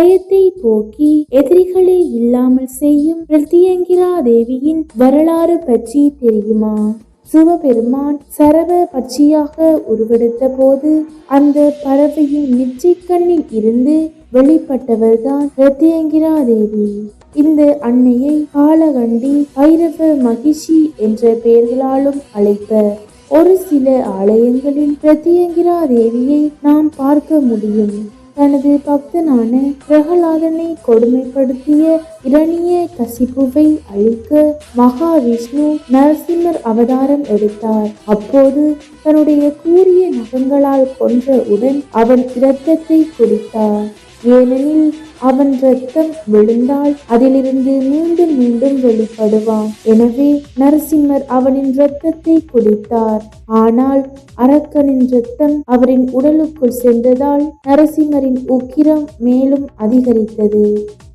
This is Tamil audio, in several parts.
பயத்தை போக்கி எதிரிகளை இல்லாமல் செய்யும் பிரத்யங்கிரா தேவியின் வரலாறு பற்றி தெரியுமா? சிவபெருமான் சரவ பட்சியாக உருவெடுத்த போது அந்த பறவையின் நெற்றிக்கண்ணில் இருந்து வெளிப்பட்டவர்தான் பிரத்யங்கிரா தேவி. இந்த அன்னையை காலகண்டி பைரவ மகிஷி என்ற பெயர்களாலும் அழைப்பர் ஒரு சில ஆலயங்களில் பிரத்யங்கிரா தேவியை நாம் பார்க்க முடியும். தனது பக்தனான பிரகலாதனை கொடுமைப்படுத்திய இரணிய கசிப்புவை அழிக்க மகாவிஷ்ணு நரசிம்மர் அவதாரம் எடுத்தார். அப்போது தன்னுடைய கூரிய நகங்களால் கொன்றவுடன் அவன் இரத்தத்தை குடித்தார். ஏனெனில் அவன் ரத்தம் விழுந்தால் அதிலிருந்து மீண்டும் மீண்டும் வெளிப்படுவான். எனவே நரசிம்மர் அவனின் இரத்தத்தை குடித்தார். ஆனால் அரக்கனின் ரத்தம் அவரின் உடலுக்குள் சென்றதால் நரசிம்மரின் உக்கிரம் மேலும் அதிகரித்தது.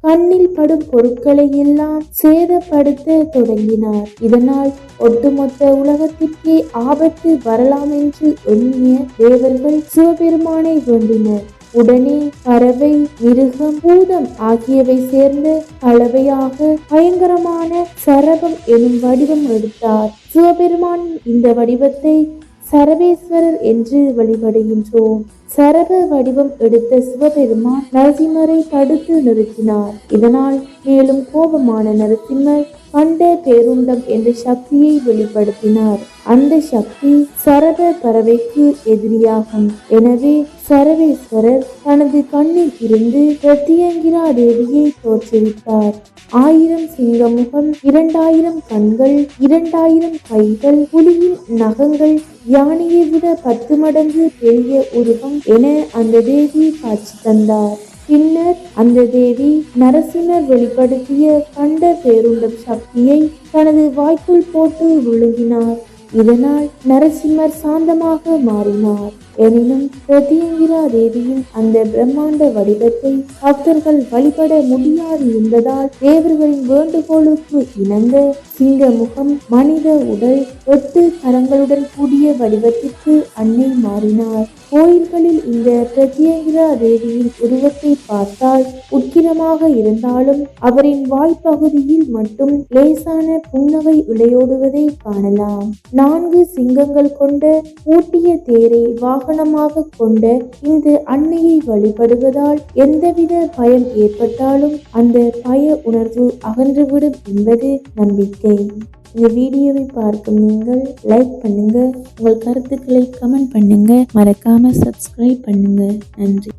கண்ணில் படும் பொருட்களை எல்லாம் சேதப்படுத்த தொடங்கினார். இதனால் ஒட்டுமொத்த உலகத்திற்கே ஆபத்து வரலாம் என்று எண்ணிய தேவர்கள் சிவபெருமானை வேண்டினர். உடனே பறவை மிருகம் பூதம் ஆகியவை சேர்ந்து கலவையாக பயங்கரமான சரபம் எனும் வடிவம் எடுத்தார். சிவபெருமான் இந்த வடிவத்தை சரவேஸ்வரர் என்று வழிபடுகின்றோம். சரப வடிவம் எடுத்த சிவபெருமான் நரசிம்மரை தடுத்து நிறுத்தினார். இதனால் மேலும் கோபமான நரசிம்மர் பண்ட பேருண்டம் என்ற சக்தியை வெளிப்படுத்தினார். அந்த சக்தி சரப பறவைக்கு எதிரியாகும். எனவே சரவேஸ்வரர் தனது கண்ணில் இருந்து பிரத்யங்கிரா தேவியை தோற்றுவித்தார். ஆயிரம் சிங்கமுகம் இரண்டாயிரம் கண்கள் இரண்டாயிரம் கைகள் புலியின் நகங்கள் யானையை விட பத்து மடங்கு பெரிய உருவம் என அந்த தேவி காட்சி தந்தார். பின்னர் அந்த தேவி நரசிம்மர் வெளிப்படுத்திய கண்ட பேருண்டம் சக்தியை தனது வாய்க்குள் போட்டு விழுங்கினார் இதனால் நரசிம்மர் சாந்தமாக மாறினார். எனினும் பிரதியங்கிரா தேவியின் அந்த பிரம்மாண்ட வடிவத்தை பக்தர்கள் வழிபட முடியாது என்பதால் தேவர்களின் வேண்டுகோளுக்கு இணங்க சிங்க முகம் மனித உடல் எட்டு கரங்களுடன் கூடிய வடிவத்திற்கு அன்னை மாறினார். கோயில்களில் இந்த பிரத்யேகிரா தேவியின் உருவத்தை பார்த்தால் உக்கிரமாக இருந்தாலும் அவரின் வாய்ப்பகுதியில் மட்டும் லேசான புன்னகை விளையோடுவதை காணலாம். நான்கு சிங்கங்கள் கொண்ட பூட்டிய தேரை வாகனமாக கொண்ட இந்த அன்னையை வழிபடுவதால் எந்தவித பயம் ஏற்பட்டாலும் அந்த பய உணர்வு அகன்றுவிடும் என்பது நம்பிக்கை. இந்த வீடியோவை பார்க்கும் நீங்கள் லைக் பண்ணுங்க. உங்கள் கருத்துக்களை கமெண்ட் பண்ணுங்க. மறக்காம சப்ஸ்கிரைப் பண்ணுங்க. நன்றி.